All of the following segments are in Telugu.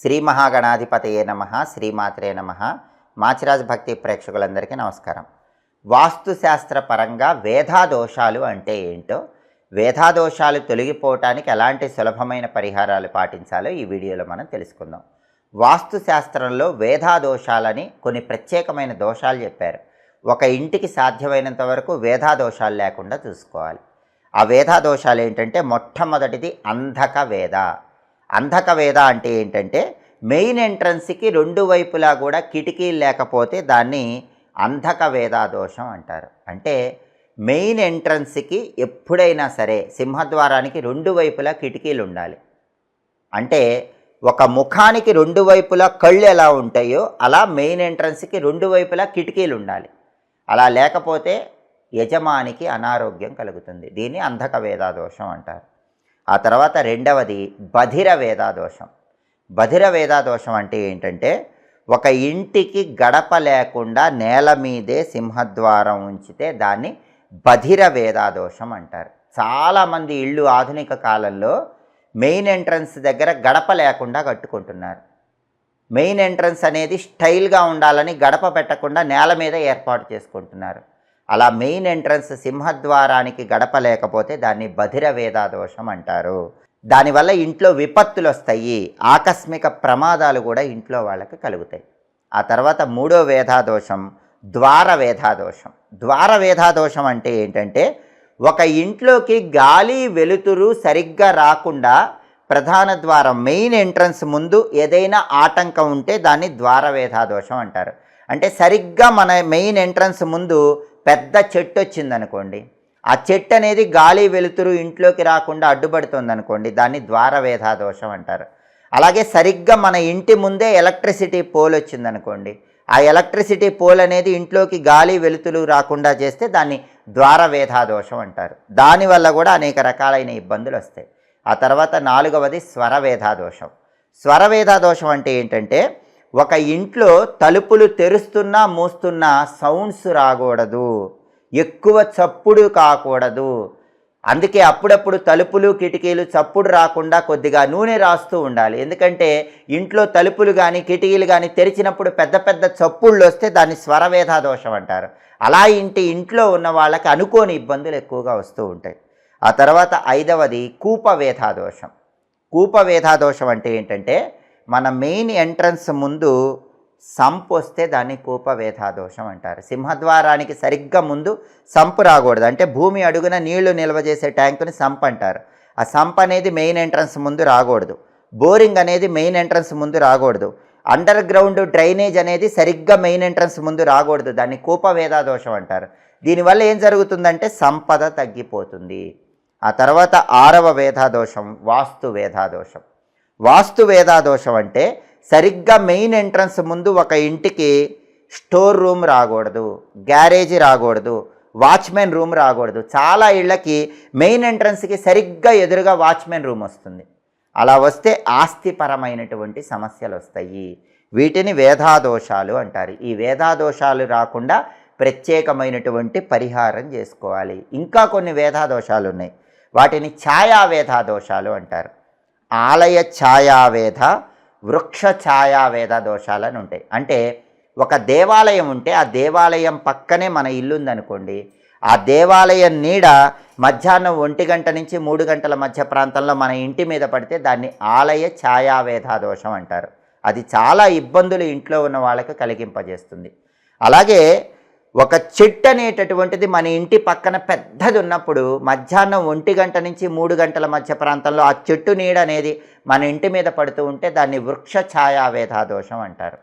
శ్రీ మహాగణాధిపతయే నమ శ్రీమాత్రే నమ. మాచిరాజ్ భక్తి ప్రేక్షకులందరికీ నమస్కారం. వాస్తుశాస్త్ర పరంగా వేధాదోషాలు అంటే ఏంటో వేధాదోషాలు తొలగిపోవటానికి ఎలాంటి సులభమైన పరిహారాలు పాటించాలో ఈ వీడియోలో మనం తెలుసుకుందాం. వాస్తుశాస్త్రంలో వేధాదోషాలని కొన్ని ప్రత్యేకమైన దోషాలు చెప్పారు. ఒక ఇంటికి సాధ్యమైనంత వరకు వేధాదోషాలు లేకుండా చూసుకోవాలి. ఆ వేధాదోషాలు ఏంటంటే మొట్టమొదటిది అంధక వేద అంధక వేద అంటే ఏంటంటే మెయిన్ ఎంట్రన్స్కి రెండు వైపులా కూడా కిటికీలు లేకపోతే దాన్ని అంధక వేదాదోషం అంటారు. అంటే మెయిన్ ఎంట్రన్స్కి ఎప్పుడైనా సరే సింహద్వారానికి రెండు వైపులా కిటికీలు ఉండాలి. అంటే ఒక ముఖానికి రెండు వైపులా కళ్ళు ఎలా ఉంటాయో అలా మెయిన్ ఎంట్రన్స్కి రెండు వైపులా కిటికీలు ఉండాలి. అలా లేకపోతే యజమానికి అనారోగ్యం కలుగుతుంది. దీన్ని అంధక వేదాదోషం అంటారు. ఆ తర్వాత రెండవది బధిర వేదాదోషం. బధిర వేదాదోషం అంటే ఏంటంటే ఒక ఇంటికి గడప లేకుండా నేల మీదే సింహద్వారం ఉంచితే దాన్ని బధిర వేదాదోషం అంటారు. చాలామంది ఇళ్ళు ఆధునిక కాలంలో మెయిన్ ఎంట్రన్స్ దగ్గర గడప లేకుండా కట్టుకుంటున్నారు. మెయిన్ ఎంట్రన్స్ అనేది స్టైల్గా ఉండాలని గడప పెట్టకుండా నేల మీద ఏర్పాటు చేసుకుంటున్నారు. అలా మెయిన్ ఎంట్రన్స్ సింహద్వారానికి గడపలేకపోతే దాన్ని బధిర వేదాదోషం అంటారు. దానివల్ల ఇంట్లో విపత్తులు వస్తాయి ఆకస్మిక ప్రమాదాలు కూడా ఇంట్లో వాళ్ళకి కలుగుతాయి. ఆ తర్వాత మూడో వేధాదోషం ద్వార వేధాదోషం ద్వార వేధాదోషం అంటే ఏంటంటే ఒక ఇంట్లోకి గాలి వెలుతురు సరిగ్గా రాకుండా ప్రధాన ద్వారం మెయిన్ ఎంట్రన్స్ ముందు ఏదైనా ఆటంకం ఉంటే దాన్ని ద్వారవేధాదోషం అంటారు. అంటే సరిగ్గా మన మెయిన్ ఎంట్రన్స్ ముందు పెద్ద చెట్టు వచ్చిందనుకోండి ఆ చెట్టు అనేది గాలి వెలుతురు ఇంట్లోకి రాకుండా అడ్డుపడుతుంది అనుకోండి దాన్ని ద్వారవేధాదోషం అంటారు. అలాగే సరిగ్గా మన ఇంటి ముందే ఎలక్ట్రిసిటీ పోల్ వచ్చిందనుకోండి. ఆ ఎలక్ట్రిసిటీ పోల్ అనేది ఇంట్లోకి గాలి వెలుతురు రాకుండా చేస్తే దాన్ని ద్వారవేధాదోషం అంటారు. దానివల్ల కూడా అనేక రకాలైన ఇబ్బందులు వస్తాయి. ఆ తర్వాత నాలుగవది స్వరవేధా దోషం స్వరవేధా దోషం అంటే ఏంటంటే ఒక ఇంట్లో తలుపులు తెరుస్తున్నా మూస్తున్నా సౌండ్స్ రాకూడదు. ఎక్కువ చప్పుడు కాకూడదు. అందుకే అప్పుడప్పుడు తలుపులు కిటికీలు చప్పుడు రాకుండా కొద్దిగా నూనె రాస్తూ ఉండాలి. ఎందుకంటే ఇంట్లో తలుపులు కానీ కిటికీలు కానీ తెరిచినప్పుడు పెద్ద పెద్ద చప్పుళ్ళు వస్తే దాన్ని స్వరవేధాదోషం అంటారు. అలా ఇంటి ఇంట్లో ఉన్న వాళ్ళకి అనుకోని ఇబ్బందులు ఎక్కువగా వస్తూ ఉంటాయి. ఆ తర్వాత ఐదవది కూపవేధా దోషం. కూపవేధా దోషం అంటే ఏంటంటే మన మెయిన్ ఎంట్రన్స్ ముందు సంపు వస్తే దాన్ని కూపవేధాదోషం అంటారు. సింహద్వారానికి సరిగ్గా ముందు సంపు రాకూడదు. అంటే భూమి అడుగున నీళ్ళు నిల్వ చేసే ట్యాంకుని సంప్ అంటారు. ఆ సంప్ అనేది మెయిన్ ఎంట్రన్స్ ముందు రాకూడదు. బోరింగ్ అనేది మెయిన్ ఎంట్రన్స్ ముందు రాకూడదు. అండర్ గ్రౌండ్ డ్రైనేజ్ అనేది సరిగ్గా మెయిన్ ఎంట్రన్స్ ముందు రాకూడదు. దాన్ని కూపవేధాదోషం అంటారు. దీనివల్ల ఏం జరుగుతుందంటే సంపద తగ్గిపోతుంది. ఆ తర్వాత ఆరవ వేధాదోషం వాస్తు వేధాదోషం. వాస్తు వేధాదోషం అంటే సరిగ్గా మెయిన్ ఎంట్రన్స్ ముందు ఒక ఇంటికి స్టోర్ రూమ్ రాకూడదు గ్యారేజీ రాకూడదు వాచ్మెన్ రూమ్ రాకూడదు. చాలా ఇళ్ళకి మెయిన్ ఎంట్రన్స్కి సరిగ్గా ఎదురుగా వాచ్మెన్ రూమ్ వస్తుంది. అలా వస్తే ఆస్తిపరమైనటువంటి సమస్యలు వస్తాయి. వీటిని వేధాదోషాలు అంటారు. ఈ వేధాదోషాలు రాకుండా ప్రత్యేకమైనటువంటి పరిహారం చేసుకోవాలి. ఇంకా కొన్ని వేధాదోషాలు ఉన్నాయి. వాటిని ఛాయా వేధాదోషాలు అంటారు. ఆలయ ఛాయావేధ వృక్ష ఛాయావేద దోషాలని ఉంటాయి అంటే ఒక దేవాలయం ఉంటే ఆ దేవాలయం పక్కనే మన ఇల్లు ఉందనుకోండి ఆ దేవాలయం నీడ మధ్యాహ్నం ఒంటి గంట నుంచి మూడు గంటల మధ్య ప్రాంతంలో మన ఇంటి మీద పడితే దాన్ని ఆలయ ఛాయావేధ దోషం అంటారు. అది చాలా ఇబ్బందులు ఇంట్లో ఉన్న వాళ్ళకి కలిగింపజేస్తుంది. అలాగే ఒక చెట్టు అనేటటువంటిది మన ఇంటి పక్కన పెద్దది ఉన్నప్పుడు మధ్యాహ్నం ఒంటి గంట నుంచి మూడు గంటల మధ్య ప్రాంతంలో ఆ చెట్టు నీడ అనేది మన ఇంటి మీద పడుతూ ఉంటే దాన్ని వృక్ష ఛాయావేధాదోషం అంటారు.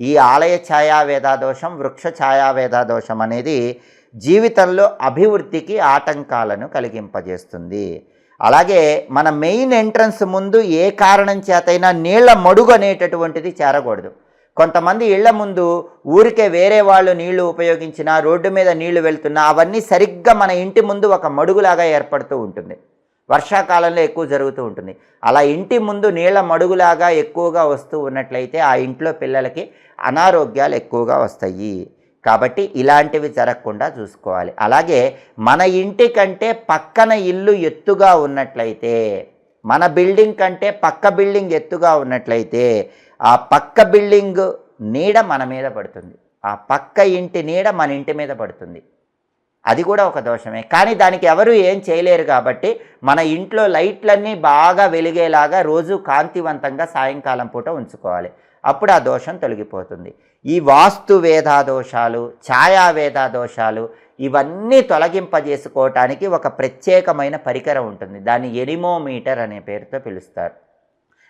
ఈ ఆలయ ఛాయావేధాదోషం వృక్ష ఛాయావేధాదోషం అనేది జీవితంలో అభివృద్ధికి ఆటంకాలను కలిగింపజేస్తుంది. అలాగే మన మెయిన్ ఎంట్రన్స్ ముందు ఏ కారణం చేతైనా నీళ్ళ మడుగు అనేటటువంటిది చేరకూడదు. కొంతమంది ఇళ్ళ ముందు ఊరికే వేరే వాళ్ళు నీళ్ళు ఉపయోగించినా రోడ్డు మీద నీళ్ళు వెళ్తున్నా అవన్నీ సరిగ్గా మన ఇంటి ముందు ఒక మడుగులాగా ఏర్పడుతూ ఉంటుంది. వర్షాకాలంలో ఎక్కువ జరుగుతూ ఉంటుంది. అలా ఇంటి ముందు నీళ్ళ మడుగులాగా ఎక్కువగా వస్తూ ఉన్నట్లయితే ఆ ఇంట్లో పిల్లలకి అనారోగ్యాలు ఎక్కువగా వస్తాయి. కాబట్టి ఇలాంటివి జరగకుండా చూసుకోవాలి. అలాగే మన ఇంటి కంటే పక్కన ఇల్లు ఎత్తుగా ఉన్నట్లయితే మన బిల్డింగ్ కంటే పక్క బిల్డింగ్ ఎత్తుగా ఉన్నట్లయితే ఆ పక్క బిల్డింగ్ నీడ మన మీద పడుతుంది. ఆ పక్క ఇంటి నీడ మన ఇంటి మీద పడుతుంది. అది కూడా ఒక దోషమే. కానీ దానికి ఎవరు ఏం చేయలేరు కాబట్టి మన ఇంట్లో లైట్లన్నీ బాగా వెలిగేలాగా రోజు కాంతివంతంగా సాయంకాలం పూట ఉంచుకోవాలి. అప్పుడు ఆ దోషం తొలగిపోతుంది. ఈ వాస్తు వేధా దోషాలు ఛాయా వేధా దోషాలు ఇవన్నీ తొలగింపజేసుకోవటానికి ఒక ప్రత్యేకమైన పరికరం ఉంటుంది. దాన్ని ఎనిమోమీటర్ అనే పేరుతో పిలుస్తారు.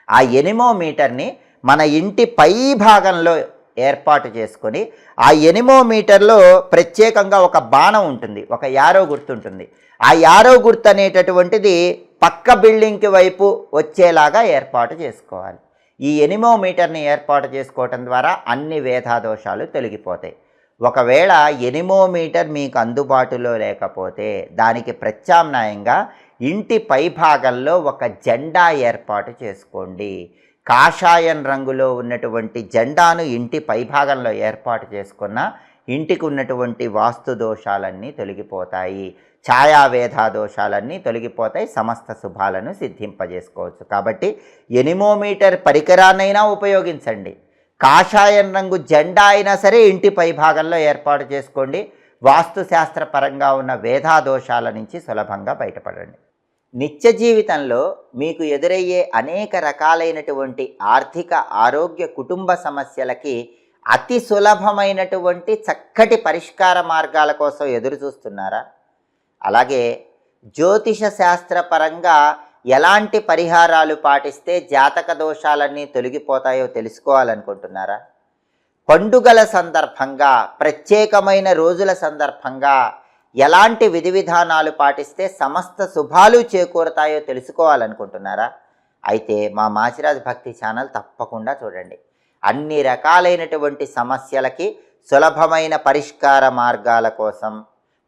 ఆ ఎనిమోమీటర్ని మన ఇంటి పై భాగంలో ఏర్పాటు చేసుకొని ఆ ఎనిమోమీటర్లో ప్రత్యేకంగా ఒక బాణం ఉంటుంది. ఒక యారో గుర్తు ఉంటుంది. ఆ యారో గుర్తు అనేటటువంటిది పక్క బిల్డింగ్కి వైపు వచ్చేలాగా ఏర్పాటు చేసుకోవాలి. ఈ ఎనిమోమీటర్ని ఏర్పాటు చేసుకోవటం ద్వారా అన్ని వేధాదోషాలు తొలగిపోతాయి. ఒకవేళ ఎనిమోమీటర్ మీకు అందుబాటులో లేకపోతే దానికి ప్రత్యామ్నాయంగా ఇంటి పైభాగంలో ఒక జెండా ఏర్పాటు చేసుకోండి. కాషాయం రంగులో ఉన్నటువంటి జెండాను ఇంటి పైభాగంలో ఏర్పాటు చేసుకున్న ఇంటికి ఉన్నటువంటి వాస్తు దోషాలన్నీ తొలగిపోతాయి. ఛాయావేధ దోషాలన్నీ తొలగిపోతాయి. సమస్త శుభాలను సిద్ధింపజేసుకోవచ్చు. కాబట్టి ఎనిమోమీటర్ పరికరాన్నైనా ఉపయోగించండి. కాషాయం రంగు జెండా అయినా సరే ఇంటి పైభాగంలో ఏర్పాటు చేసుకోండి. వాస్తుశాస్త్ర పరంగా ఉన్న వేధా దోషాల నుంచి సులభంగా బయటపడండి. నిత్య జీవితంలో మీకు ఎదురయ్యే అనేక రకాలైనటువంటి ఆర్థిక ఆరోగ్య కుటుంబ సమస్యలకి అతి సులభమైనటువంటి చక్కటి పరిష్కార మార్గాల కోసం ఎదురు చూస్తున్నారా? అలాగే జ్యోతిష శాస్త్రపరంగా ఎలాంటి పరిహారాలు పాటిస్తే జాతక దోషాలన్నీ తొలగిపోతాయో తెలుసుకోవాలనుకుంటున్నారా? పండుగల సందర్భంగా ప్రత్యేకమైన రోజుల సందర్భంగా ఎలాంటి విధి విధానాలు పాటిస్తే సమస్త శుభాలు చేకూరుతాయో తెలుసుకోవాలనుకుంటున్నారా? అయితే మా మాచిరాజ్ భక్తి ఛానల్ తప్పకుండా చూడండి. అన్ని రకాలైనటువంటి సమస్యలకి సులభమైన పరిష్కార మార్గాల కోసం